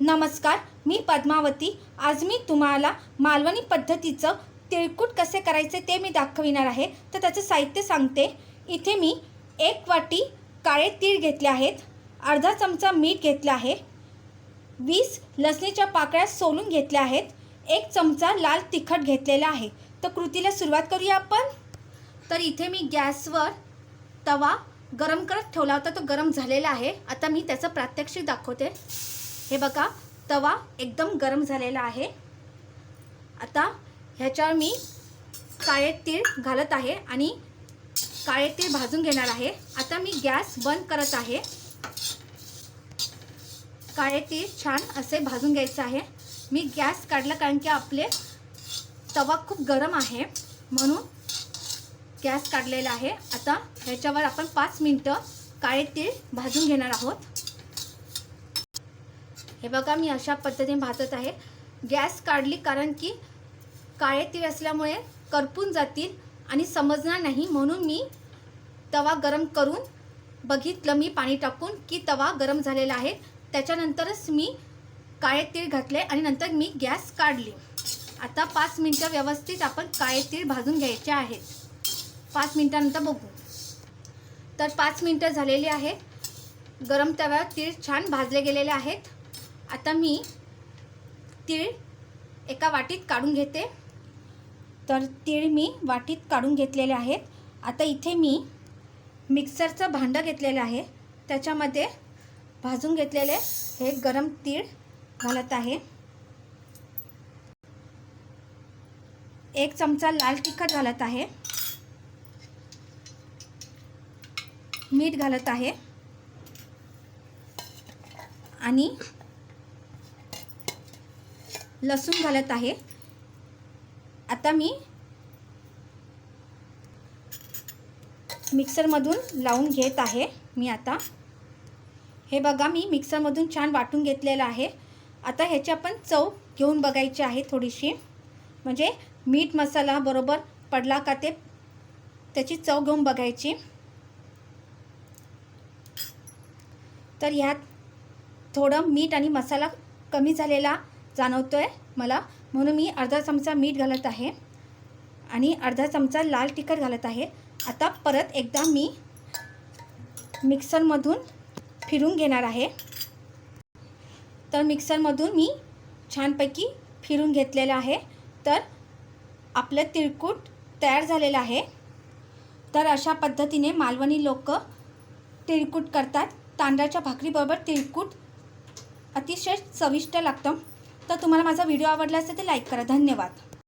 नमस्कार मी पद्मावती. आज मी तुम्हाला मालवणी पद्धतीचं तिळकूट कसे करायचे ते मी दाखविणार आहे. तर त्याचं साहित्य सांगते. इथे मी एक वाटी काळे तीळ घेतले आहेत. अर्धा चमचा मीठ घेतलं आहे. वीस लसणीच्या पाकळ्या सोलून घेतल्या आहेत. एक चमचा लाल तिखट घेतलेला आहे. तर कृतीला सुरुवात करूया आपण. तर इथे मी गॅसवर तवा गरम करत ठेवला होता. तो गरम झालेला आहे. आता मी त्याचं प्रात्यक्षिक दाखवते. हे बघा तवा एकदम गरम झालेला आहे. आता ह्याच्यावर मी काळे तीळ घालत आहे आणि काळे तीळ भाजून घेणार आहे. आता मी गॅस बंद करत आहे. काळे तीळ छान असे भाजून घ्यायचं आहे. मी गॅस काढला कारण की आपले तवा खूप गरम आहे. म्हणून गॅस काढलेला आहे. आता ह्याच्यावर आपण पाच मिनटं काळे तीळ भाजून घेणार आहोत. हे बघा मी अशा पद्धतीने भाजत आहे. गॅस काढली कारण की काळे तीळ असल्यामुळे करपून जातील आणि समजणार नाही म्हणून मी तवा गरम करून बघितलं मी पाणी टाकून की तवा गरम झालेला आहे. त्याच्यानंतरच मी काळे तीळ घातले आणि नंतर मी गॅस काढली. आता पाच मिनटं व्यवस्थित आपण काळे तीळ भाजून घ्यायचे आहेत. पाच मिनटानंतर बघू. तर पाच मिनटं झालेली आहेत. गरम तव्यावर तीळ छान भाजले गेलेले आहेत. आता मी तीळ एका वाटीत काढून घेते. तर तीळ मी वाटीत काढून घेतलेले आहेत. आता इथे मी मिक्सरचं भांडं घेतलेलं आहे. त्याच्यामध्ये भाजून घेतलेले हे गरम तीळ घालत आहे. एक चमचा लाल तिखट घालत आहे. मीठ घालत आहे. आणि लसूण घालत आहे. आता मी मिक्सरमधून लावून घेत आहे मी आता. हे बघा मी मिक्सरमधून छान वाटून घेतलेलं आहे. आता ह्याची आपण चव घेऊन बघायची आहे थोडीशी. म्हणजे मीठ मसाला बरोबर पडला का ते त्याची चव घेऊन बघायची. तर ह्यात थोडं मीठ आणि मसाला कमी झालेला जाणवतो आहे मला. म्हणून मी अर्धा चमचा मीठ घालत आहे आणि अर्धा चमचा लाल तिखट घालत आहे. आता परत एकदा मी मिक्सरमधून फिरून घेणार आहे. तर मिक्सरमधून मी छानपैकी फिरून घेतलेलं आहे. तर आपलं तिळकूट तयार झालेलं आहे. तर अशा पद्धतीने मालवणी लोक तिळकूट करतात. तांदळाच्या भाकरीबरोबर तिळकूट अतिशय चविष्ट लागतं. तर तुम्हाला माझा व्हिडिओ आवडला असेल तर लाईक करा. धन्यवाद.